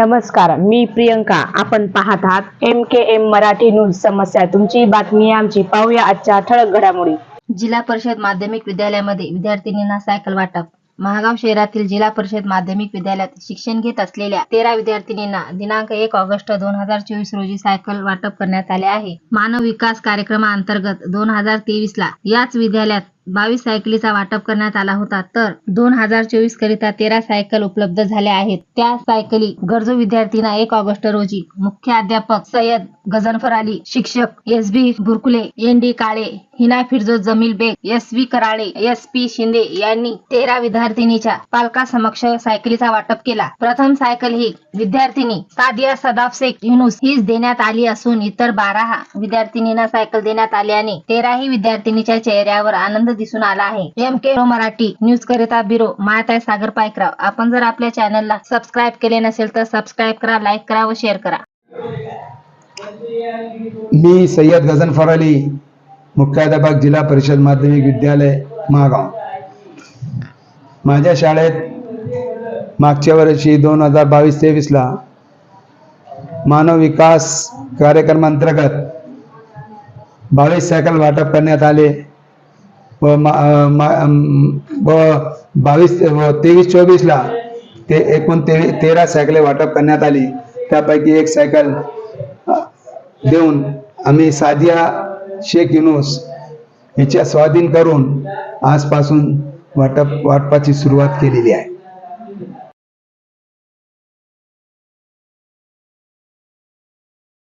नमस्कार मी प्रियंका. आपण पाहत आहात M K M Marathi news समस्या. तुमची बातमी आमची. पाहूया आजच्या ठळक घडामोडी. जिल्हा परिषद माध्यमिक विद्यालयामध्ये विद्यार्थिनींना सायकल वाटप. महागाव शहरातील जिल्हा परिषद माध्यमिक विद्यालयात शिक्षण घेत असलेल्या तेरा विद्यार्थिनींना दिनांक एक ऑगस्ट दोन हजार चोवीस रोजी सायकल वाटप करण्यात आले आहे. मानव विकास कार्यक्रमाअंतर्गत दोन हजार तेवीस ला याच विद्यालयात बावीस सायकलीचा वाटप करण्यात आला होता. तर दोन हजार चोवीस करिता तेरा सायकल उपलब्ध झाल्या आहेत. त्या सायकली गरजू विद्यार्थ्यांना एक ऑगस्ट रोजी मुख्याध्यापक सय्यद गझनफर अली शिक्षक S B Burkule N D Kale Hina Firjo Jamil Baig S V Karale S P Shinde यांनी तेरा विद्यार्थिनीच्या पालकासमक्ष सायकलीचा वाटप केला. प्रथम सायकल ही विद्यार्थिनी सादिया सदाफ शेख युनुस हीच देण्यात आली असून इतर बारा विद्यार्थिनींना सायकल देण्यात आल्याने तेराही विद्यार्थिनीच्या चेहऱ्यावर आनंद दिसून आला आहे. एम के मराठी न्यूज करिता ब्युरो मायाताई सागर पायकराव. आपण जर आपल्या चॅनलला सबस्क्राईब केले नसेल तर सबस्क्राईब करा लाईक करा व शेअर करा. मी सय्यद गझनफर अली मुख्याध्यापक जिल्हा परिषद माध्यमिक विद्यालय महागाव माझ्या शाळेत मागच्या वर्षी दोन हजार बावीस तेवीसला मानव विकास कार्यक्रमांतर्गत बावीस सायकल वाटप करण्यात आले. व बावीस व तेवीस चोवीसला ते एकूण ते तेरा सायकले वाटप करण्यात आली. त्यापैकी एक सायकल देऊन आम्ही सादिया शेख युनुस हिच्या स्वाधीन करून आजपासून वाटप वाटपाची सुरुवात केलेली आहे.